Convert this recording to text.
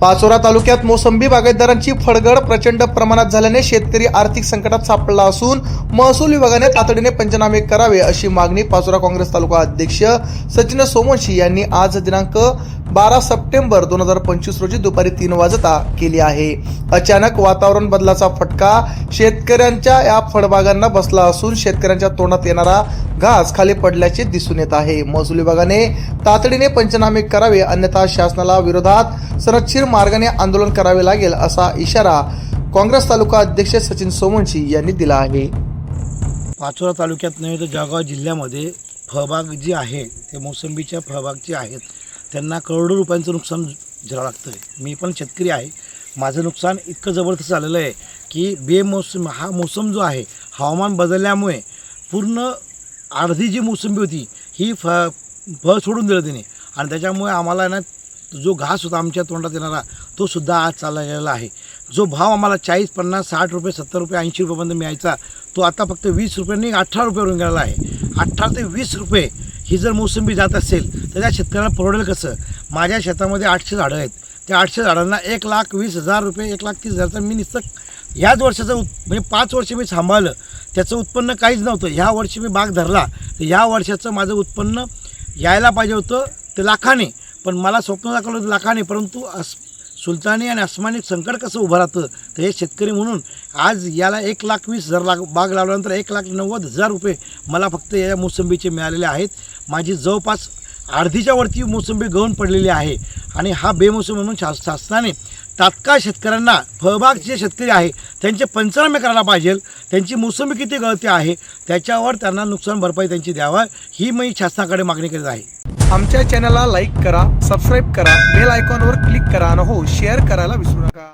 पाचोरा तालुक्यात मोसंबी बागायतदारांची फडगड प्रचंड प्रमाणात झाल्याने शेतकरी आर्थिक संकटात सापडला असून महसूल विभागाने तातडीने पंचनामे करावे अशी मागणी पाचोरा काँग्रेस तालुका अध्यक्ष सचिन सोमवंशी यांनी आज दिनांक बारा सप्टेंबर दोन हजार पंचवीस रोजी दुपारी तीन वाजता केली आहे. अचानक वातावरण बदलाचा फटका शेतकऱ्यांच्या या फळबागांना बसला असून शेतकऱ्यांच्या तोंडात येणारा घास खाली पडल्याचे दिसून येत आहे. महसूल विभागाने तातडीने पंचनामे करावे अन्यथा शासनाला विरोधात सरतशीर मार्गाने आंदोलन करावे लागेल असा इशारा काँग्रेस तालुका अध्यक्ष सचिन सोमनशी यांनी दिला आहे. पाचोरा तालुक्यात नव्हे तर जळगाव जिल्ह्यामध्ये फळबाग जी आहे ते मोसंबीच्या फळबागची आहेत. त्यांना करोडो रुपयांचं नुकसान झालं लागतं आहे मी पण शेतकरी आहे. माझं नुकसान इतकं जबरदस्त झालेलं आहे की बेमोसम हा मोसम जो आहे हवामान बदलल्यामुळे पूर्ण अर्धी जी मोसंबी होती ही फ फळ सोडून दिलं तिने. आणि त्याच्यामुळे आम्हाला ना जो घास होता आमच्या तोंडात येणारा तो सुद्धा आज चालला गेलेला आहे. जो भाव आम्हाला चाळीस पन्नास साठ रुपये सत्तर रुपये ऐंशी रुपयापर्यंत मिळायचा तो आता फक्त वीस रुपयांनी अठरा रुपयावरून गेलेला आहे. अठरा ते वीस रुपये ही जर मोसंबी जात असेल तर त्या शेतकऱ्याला परवडेल कसं? माझ्या शेतामध्ये आठशे झाडं आहेत. त्या आठशे झाडांना एक लाख वीस हजार रुपये एक लाख तीस हजारचं मी नुसतं ह्याच वर्षाचं उत् म्हणजे पाच वर्ष मी सांभाळलं. त्याचं उत्पन्न काहीच नव्हतं. ह्या वर्षी मी बाग धरला. तर ह्या वर्षाचं माझं उत्पन्न यायला पाहिजे होतं ते लाखाने. पण मला स्वप्न दाखवलं होतं लाखाने. परंतु अस सुलतानी आणि अस्मानी संकट कसं उभं राहतं? तर हे शेतकरी म्हणून आज याला एक लाख वीस हजार लाख बाग लावल्यानंतर एक लाख नव्वद हजार रुपये मला फक्त या मोसंबीचे मिळालेले आहेत. माझी जवळपास अर्धीच्या वरती मोसंबी गळून पडलेली आहे. आणि हा बेमोसम म्हणून शास शासनाने तात्काळ शेतकऱ्यांना फळबाग जे शेतकरी आहे त्यांचे पंचनामे करायला पाहिजे. त्यांची मोसंबी किती गळती आहे त्याच्यावर त्यांना नुकसान भरपाई त्यांची द्यावा ही मी शासनाकडे मागणी करीत आहे. आमच्या चॅनलला लाईक करा सबस्क्राईब करा बेल आयकॉनवर क्लिक करा आणि हो शेअर करायला विसरू नका.